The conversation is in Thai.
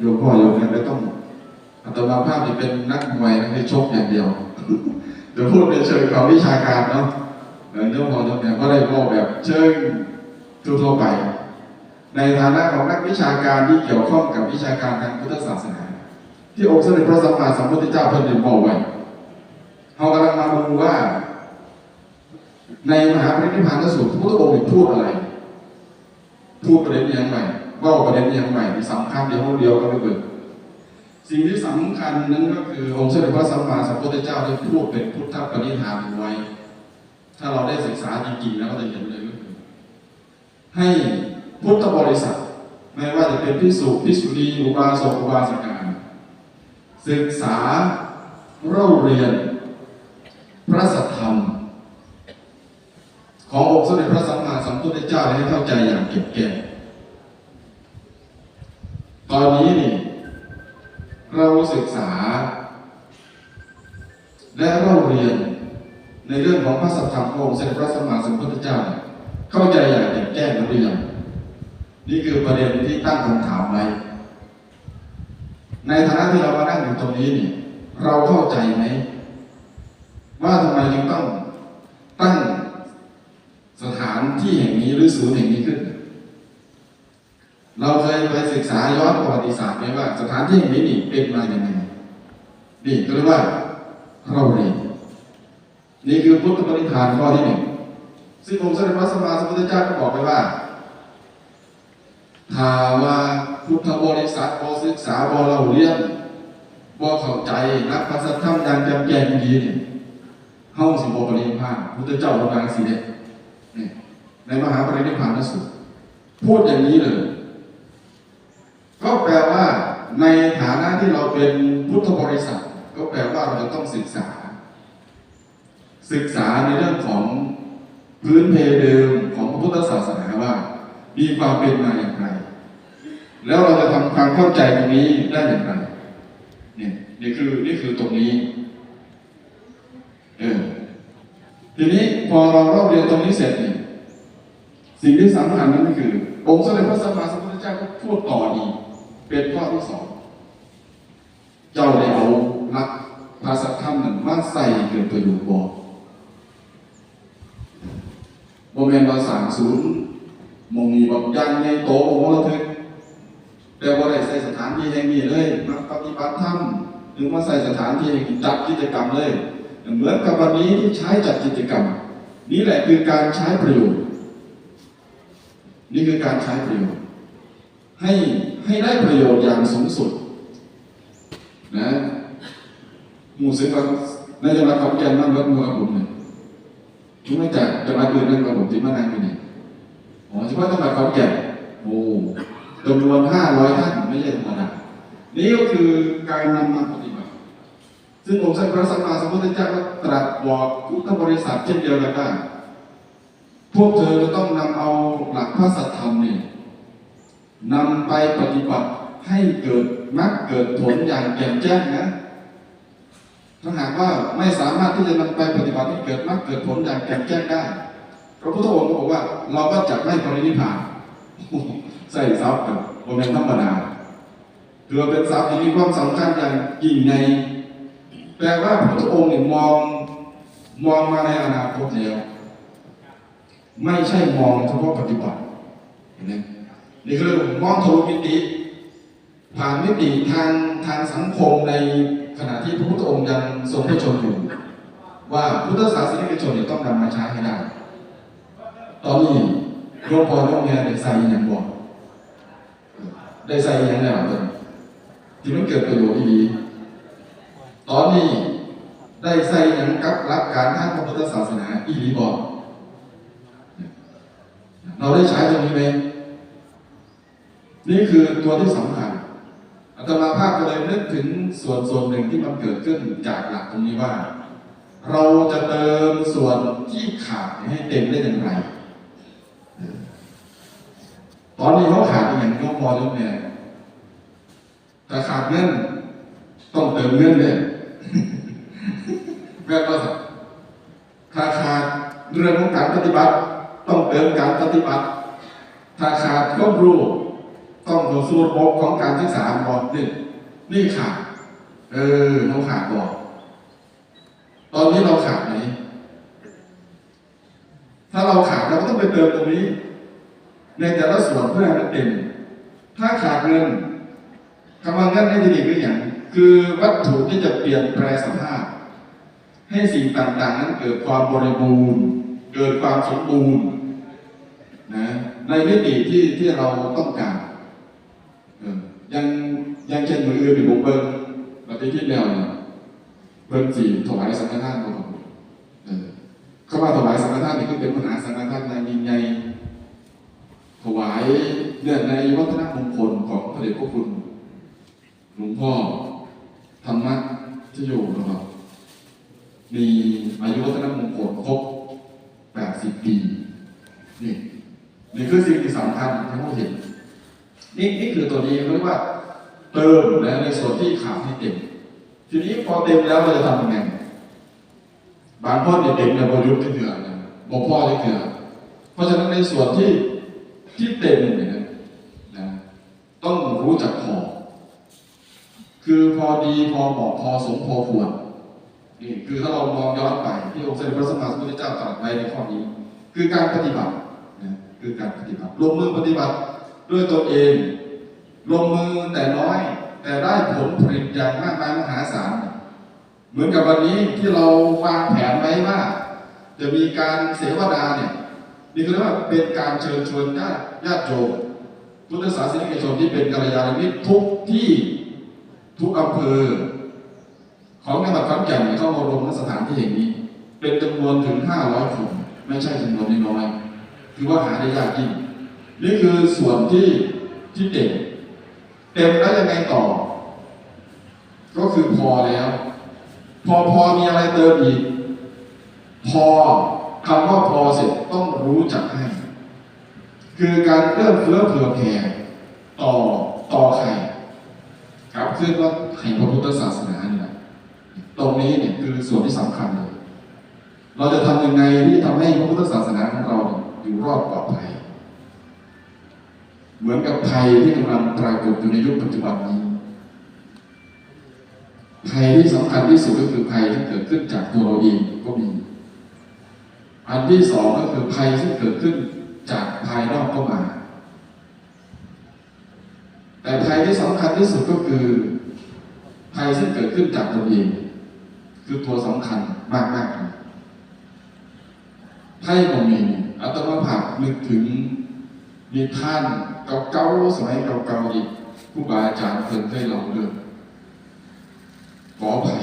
โยมพ่อโยมแม่ไม่ต้องอัตมาภาพที่เป็นนักมวยให้ชกอย่างเดียวเดี๋ยวพูดในเชิงความวิชาการเนาะเออโยมพ่อโยมแม่ก็ได้บอกแบบเชิงทั่วไป ในฐานะของนักวิชาการที่เกี่ยวข้องกับวิชาการทางพุทธศาสนา ที่องค์สมเด็จพระสัมมาสัมพุทธเจ้าเพิ่นได้บอกไว้เรากำลังมาดูว่า ในมหาปรินิพพานสูตรพระพุทธองค์พูดอะไร พูดประเด็นยังไง ว่าประเด็นยังไงที่สำคัญเดียวเดียวก็ไม่เกิดสิ่งที่สำคัญนั้นก็คือองค์สมเด็จพระสัมมาสัมพุทธเจ้าได้พูดเป็นพุทธปณิธานไว้ ถ้าเราได้ศึกษาจริงๆแล้วก็จะเห็นเลยก็คือให้พุทธบริษัทไม่ว่าจะเป็นพิสุพิสุณีอุบาสกอุบาสิกาศึกษาเล่าเรียน พระสัทธรรม ขององค์สมเด็จพระสัมมาสัมพุทธเจ้าให้เข้าใจอย่างเก็บแก่ ตอนนี้นี่เราศึกษา และเราเรียนในเรื่องของพระสัทธรรมขององค์สด็จพระสัมมาสัมพุทธเจ้า เข้าใจอย่างเก็บแก้หรือยังนี่คือประเด็นที่ตั้งคำถามไว้ในฐานะที่เรามานั่งอยู่ตรงนี้นี่เราเข้าใจไหมว่าทำไมจึงต้องตั้งสถานที่แห่งนี้หรือศูนย์แห่งนี้ขึ้น เราเคยไปศึกษาย้อนประวัติศาสตร์ไหมว่า สถานที่แห่งนี้นี่เป็นมาอย่างไรนี่ก็เรียกว่าเราเรียนนี่คือพุทธปณิธานข้อที่หนึ่งซึ่งองค์สมเด็จพระสัมมาสัมพุทธเจ้าก็บอกไปว่าถ้าว่าพุทธบริษัทบศึกษาบเราเรียนบเข้าใจนักพระสัทธรรมอย่างจำแจงดีเนี่ยเฮาสิบ่ปรินิพพานพุทธเจ้าประทานสีเนี่ยในมหาปรินิพพานสูตรพูดอย่างนี้เลย ก็แปลว่าในฐานะที่เราเป็นพุทธบริษัท ก็แปลว่าเราจะต้องศึกษา ศึกษาในเรื่องของพื้นเพเดิมของพระพุทธศาสนาว่า มีความเป็นมาอย่างไร แล้วเราจะทำความเข้าใจตรงนี้ได้อย่างไรเนี่ยนี่คือนี่คือตรงนี้เออทีนี้พอเราเล่าเรียนตรงนี้เสร็จนี่สิ่งที่สำคัญนั่นก็คือ องค์สมเด็จพระสัมมาสัมพุทธเจ้าก็พูดต่ออีก เป็นข้อที่สองเจ้าได้เอาหลักภาษาธรรมนั้นมาใส่เกิดประโยชน์บอกโมเมนต์ภาษาศูนย์มงมีแบบยันในโตโมละทึกแต่ว่าได้ใส่สถานที่แห่งนี้เลยมาปฏิบัติธรรมหรือมาใส่สถานที่แห่งจัดกิจกรรมเลยเหมือนกับวันนี้ที่ใช้จัดกิจกรรม นี่แหละคือการใช้ประโยชน์ นี่คือการใช้ประโยชน์ ให้ ให้ได้ประโยชน์อย่างสูงสุดนะหมู่ซึ่งเราในจังหวัดขอนแก่นนั่งรถมือกับผมเนี่ยทุกไม่จากจังหวัดอื่นนั่งกับผมที่มานั่งอยู่นี่อ๋อเฉพาะจังหวัดขอนแก่นโอ้จำนวนห้าร้อยท่านไม่ใช่ธรรมดานี่ก็คือการนำมาปฏิบัติ ซึ่งองค์สมเด็จพระสัมมาสัมพุทธเจ้าก็ตรัสบอกพุทธบริษัทเช่นเดียวกันว่าพวกเธอจะต้องนำเอาหลักพระสัทธรรมเนี่ย นำไปปฏิบัติให้เกิดมรรคเกิดผลอย่างแจ่มแจ้งนะถ้าหากว่าไม่สามารถที่จะนำไปปฏิบัติให้เกิดมรรคเกิดผลอย่างแจ่มแจ้งได้พระพุทธองค์ก็บอกว่า เราก็จะไม่ปรินิพพานใส่ทรัพย์กับโมเมนธรรมดาถือเป็นทรัพย์ที่มีความสำคัญอย่างยิ่งในแปลว่าพระพุทธองค์เนี่ยมองมองมาในอนาคตแล้วไม่ใช่มองเฉพาะปฏิบัติเห็นไหม นี่คือมองทะลุมิติ ผ่านมิติทางทางสังคมในขณะที่พระพุทธองค์ยังทรงพระชนอยู่ ว่าพุทธศาสนิกชนเนี่ยต้องนำมาใช้ให้ได้ ตอนนี้หลวงพ่อหลวงแม่ได้ใส่อยังบอกได้ใส่อยังแล้วตอนนี้ที่มันเกิดประโยชน์ดีตอนนี้ได้ใส่ยังกับหลักการทางพระพุทธศาสนาอีหลีบอกเราได้ใช้ตรงนี้ไหม นี่คือตัวที่สำคัญอาตมาภาพก็เลยนึกถึงส่วนส่วนหนึ่งที่มันเกิดขึ้นจากหลักตรงนี้ว่า เราจะเติมส่วนที่ขาดให้เต็มได้อย่างไร ตอนนี้เขาขาดอย่างยกมอยกเนี่ยแต่ขาดเงินต้องเติมเงินเลยแม่ก็สักถ้าขาดเรื่องของการปฏิบัติ ต้องเติมการปฏิบัติ ถ้าขาดควารู้ ต้องเข้าสู่ระบบของการศึกษาบอกนี่นี่ขาดเออเราขาดบอกตอนนี้เราขาดไหนถ้าเราขาดเราก็ต้องไปเติมตรงนี้ ในแต่ละส่วนเพื่อให้มันเต็ม ถ้าขาดเงินคำว่าเงินในที่นี้คืออย่างคือวัตถุที่จะเปลี่ยนแปลสภาพ ให้สิ่งต่างๆ นั้นเกิดความบริบูรณ์ เกิดความสมบูรณ์นะในมิติที่ที่เราต้องการ ยังยังเช่นมืออื่นเป็นบุกเบิ้งปฏิทินแล้วเนี่ยเบิ้งสีถวายสังฆทานของเออเข้ามาถวายสังฆทานนี่คือเป็นมหาสังฆทานในยิ่งใหญ่ถวายเนื่องในวัฒนมงคลของพระเดชพระคุณหลวงพ่อธรรมะที่อยู่นะครับ มีอายุวัฒนมงคลครบ80 ปี นี่นี่คือสิ่งที่สำคัญที่เราเห็น นี่นี่คือตัวนี้เรียกว่าเติมนะในส่วนที่ขาดให้เต็ม ทีนี้พอเต็มแล้วเราจะทำยังไงบางพ่อเนี่ยเต็มเนี่ยบริยุทธ์ที่เถื่อนะบอกพ่อที่เถื่อเพราะฉะนั้นในส่วนที่ที่เต็มเนี่ยนะนะต้องรู้จักพอ คือพอดีพอเหมาะพอสมพอควรนี่คือถ้าเรามองย้อนไปที่องค์เสด็จพระสัมมาสัมพุทธเจ้าตรัสไว้ในข้อนี้ คือการปฏิบัตินะคือการปฏิบัติลงมือปฏิบัติ ด้วยตนเอง ลงมือแต่น้อย แต่ได้ผลผลิตอย่างมากมายมหาศาล เหมือนกับวันนี้ที่เราวางแผนไว้ว่า จะมีการเสวนาเนี่ยนี่คือเรียกว่าเป็นการเชิญชวนญาติญาติโยมพุทธศาสนิกชนที่เป็นกัลยาณมิตรทุกที่ทุกอำเภอ ของจังหวัดขอนแก่นเข้ามาลงณสถานที่แห่งนี้ เป็นจำนวนถึง 500คนไม่ใช่จำนวนน้อยๆคือว่าหาได้ยากยิ่ง นี่คือส่วนที่ที่เต็มเต็มแล้วยังไงต่อ ก็คือพอแล้ว พอพอมีอะไรเติมอีก พอคำว่าพอเสร็จต้องรู้จักให้ คือการเอื้อเฟื้อเผื่อแผ่ต่อต่อใครครับคือว่าแห่งพระพุทธศาสนาเนี่ยตรงนี้เนี่ยคือส่วนที่สำคัญเลย เราจะทำยังไงที่ทำให้พระพุทธศาสนาของเราอยู่รอดปลอดภัย เหมือนกับภัยที่กำลังปรากฏอยู่ในยุคปัจจุบันนี้ภัยที่สำคัญที่สุดก็คือภัยที่เกิดขึ้นจากตัวเราเองก็มี อันที่สองก็คือภัยที่เกิดขึ้นจากภายนอกก็มา แต่ภัยที่สำคัญที่สุดก็คือภัยซึ่เกิดขึ้นจากตัวเอง คือตัวสำคัญมากมากๆเลยของมีอัตมาภาพนึกถึง มีท่านเก่าๆสมัยเก่าๆอีกผู้บาอาจารย์เพิ่นได้เล่าเรื่องขออภัย